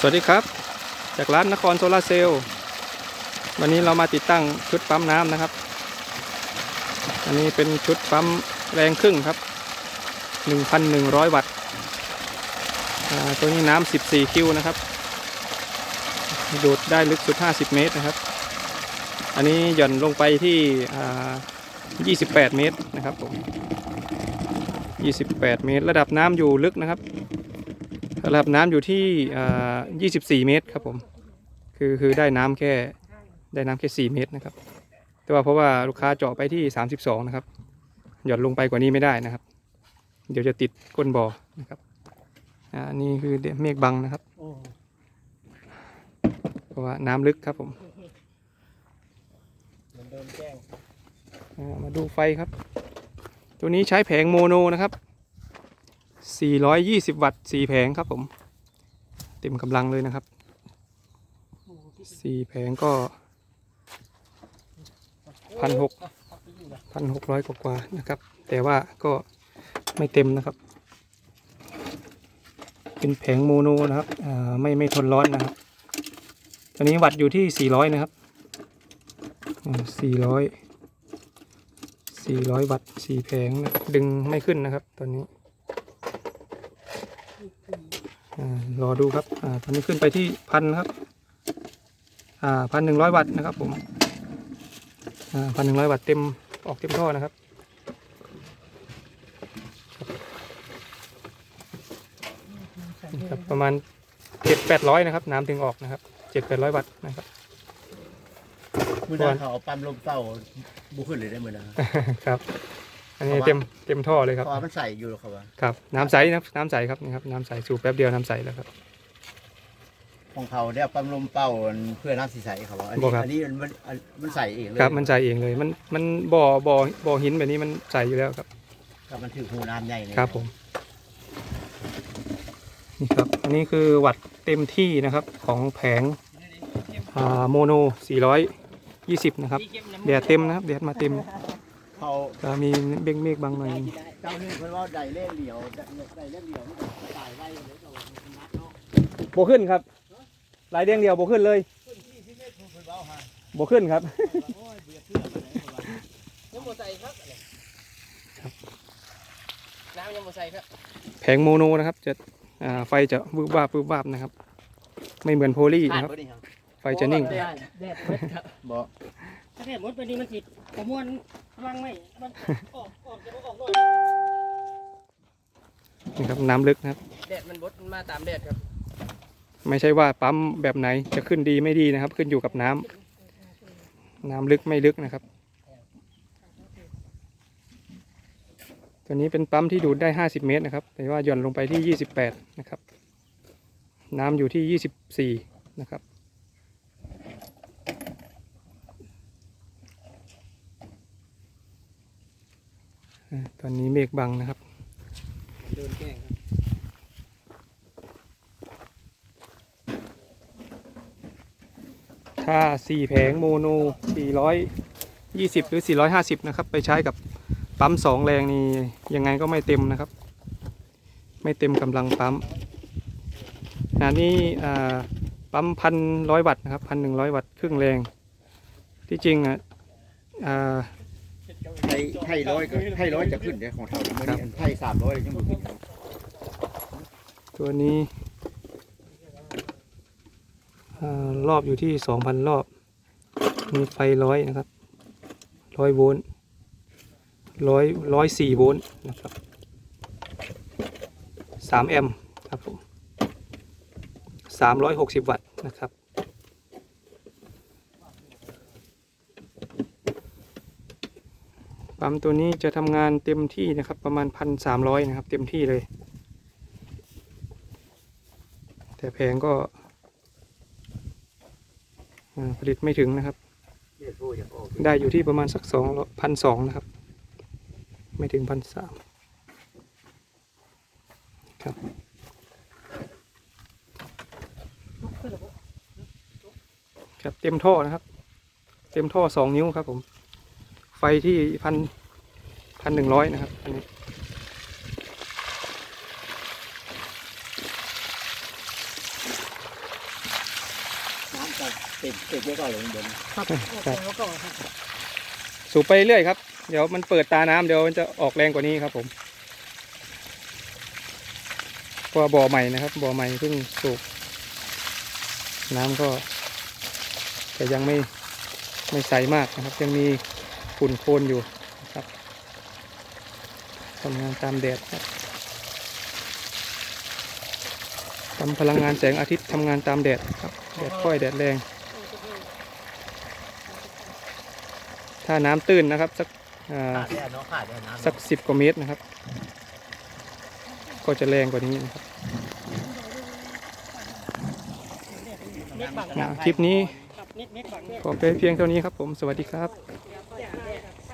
สวัสดีครับ จากร้านนครโซลาร์เซลล์วันนี้เรามาติดตั้งชุดปั๊มน้ำนะครับ อันนี้เป็นชุดปั๊มแรงครึ่งครับ 1,100 วัตต์อ่าตัวนี้น้ำ14 คิวนะครับ ดูดได้ลึกสุด 50 เมตรนะครับ อันนี้หย่อนลงไปที่อ่า28 เมตรนะครับผม28 เมตร ระดับน้ำอยู่ลึกนะครับ ระดับน้ำอยู่ที่24 เมตรครับผม คือคือได้น้ำแค่ได้น้ำแค่4เมตรนะครับ แต่ว่าเพราะว่าลูกค้าเจาะไปที่ 32 นะครับ หย่อนลงไปกว่านี้ไม่ได้นะครับ เดี๋ยวจะติดก้นบ่อนะครับอ่านี่คือเมฆบังนะครับ เพราะว่าน้ำลึกครับผมมาดูไฟครับ ตัวนี้ใช้แผงโมโนนะครับ 420 วัตต์ 4 แผงครับผม เต็มกำลังเลยนะครับ 4 แผงก็พันหกพันหกร้อยกว่าๆนะครับ แต่ว่าก็ไม่เต็มนะครับ เป็นแผงโมโนนะครับไม่ไม่ทนร้อนนะครับตัวนี้วัตต์อยู่ที่400นะครับอืม400 400วัตต์4แผงนะดึงไม่ขึ้นนะครับตอนนี้ รอดูครับอ่าตอนนี้ขึ้นไปที่พันครับอ่าพันหนึ่งร้อยวัตต์นะครับผมอ่าพันหนึ่งร้อยวัตต์เต็มออกเต็มท่อนะครับนี่ครับประมาณเจ็ดแปดร้อยนะครับ น้ำถึงออกนะครับเจ็ดแปดร้อยวัตต์นะครับมือหนาเขาเอาปั๊มลมเต้าบุขึ้นเลยได้มือหนาครับ อันนี้เต็มเต็มท่อเลยครับเพราะว่ามันใส่อยู่หรอกครับว่าครับ น้ำใสนะครับน้ำใสครับนี่ครับน้ำใสสูบแป๊บเดียวน้ำใสแล้วครับ ของเขาได้เอาปั๊มลมเป้าเพื่อน้ำสีใสครับว่าอันบอนี้กครับ อันนี้มันมันมันใส่เองเลยครับมันใสเองเลยมันมันบ่อบ่อบ่อหินแบบนี้มันใสอยู่แล้วครับ ครับมันถือหูน้ำใหญ่เลยครับผมนี่ครับ อันนี้คือวัดเต็มที่นะครับของแผงอ่าโมโน 420 นะครับแดดเต็มนะครับแดดมาเต็ม เขาก็มีเบ้งเมฆบางหน่อย เจ้านี่เพิ่นว่าไดเล่นเหลียวไดเล่นเหลียวมันตายไว้เลยเขามันนัดเนาะโบขึ้นครับลายเดียงเดียวโบขึ้นเลยขึ้นที่ที่เมฆเพิ่นว่าฮะโบขึ้นครับ โอ้ยเบื่อเชื่อมาไหนเขาว่ายังบ่ใส่ครับน้ำยังบ่ใส่ครับแผงโมโนนะครับจะอ่าไฟจะวืบวาบวืบวาบนะครับ ไม่เหมือนโพลีนะครับขาดบ่นี่ครับไฟจะนิ่งแดดแดดเบิดครับบ่ ถ้าแดดหมดไปนี่มันสิประมวลพลังไม่มันออกออกจะบ่ออกหน่อยนี่ครับน้ำลึกนะครับ แดดมันบดมันมาตามแดดครับ ไม่ใช่ว่าปั๊มแบบไหนจะขึ้นดีไม่ดีนะครับ ขึ้นอยู่กับน้ำน้ำลึกไม่ลึกนะครับ ตัวนี้เป็นปั๊มที่ดูดได้ 50 เมตรนะครับ แต่ว่าหย่อนลงไปที่ 28 นะครับ น้ำอยู่ที่ 24 นะครับ ตอนนี้เมฆบังนะครับโดนแกล้งครับถ้า4แผงโมโน 420 หรือ 450 นะครับ ไปใช้กับปั๊ม 2 แรงนี่ยังไงก็ไม่เต็มนะครับ ไม่เต็มกำลังปั๊มอันนี้อ่าปั๊มพันร้อยวัตต์นะครับพันหนึ่งร้อยวัตต์ครึ่งแรง ที่จริงอะอ่า ไทยไทยร้อยก็ไทยร้อยจะขึ้นเดี๋ยวของเขามันนี่อันไทยสามร้อยยังบ่ขึ้นครับตัวนี้อารอบอยู่ที่2,000รอบ มีไฟร้อยนะครับร้อยโวลต์ร้อยร้อยสี่โวลต์นะครับสามแอมป์ครับผมสามร้อยหกสิบวัตต์นะครับ ปั๊มตัวนี้จะทำงานเต็มที่นะครับ ประมาณพันสามร้อยนะครับ เต็มที่เลย แต่แพงก็ผลิตไม่ถึงนะครับ ได้อยู่ที่ประมาณสักสองพันสองนะครับ ไม่ถึงพันสามครับครับเต็มท่อนะครับ เต็มท่อสองนิ้วครับผม ไฟที่พันพันหนึ่งร้อยนะครับ อันนี้ติดติดไว้ก่อนเลยเดี๋ยวครับออกแล้วก็ครับสูบไปเรื่อยครับ เดี๋ยวมันเปิดตาน้ำเดี๋ยวมันจะออกแรงกว่านี้ครับผมเพราะว่าบ่อใหม่นะครับ บ่อใหม่เพิ่งสูบน้ำก็จะยังไม่ไม่ใสมากนะครับ ยังมี ฝุ่นโคลนอยู่นะครับทำงานตามแดดครับทำพลังงานแสงอาทิตย์ทำงานตามแดดครับแดดค่อยแดดแรง ถ้าน้ำตื้นนะครับสักอ่าขาดแน่เนาะขาดแน่น้ำสักสิบกว่าเมตรนะครับ ก็จะแรงกว่านี้นะครับเน็ตบังอ่าคลิปนี้ครับเน็ตเน็ตบังเนี่ยขอไปเพียงเท่านี้ครับผม สวัสดีครับค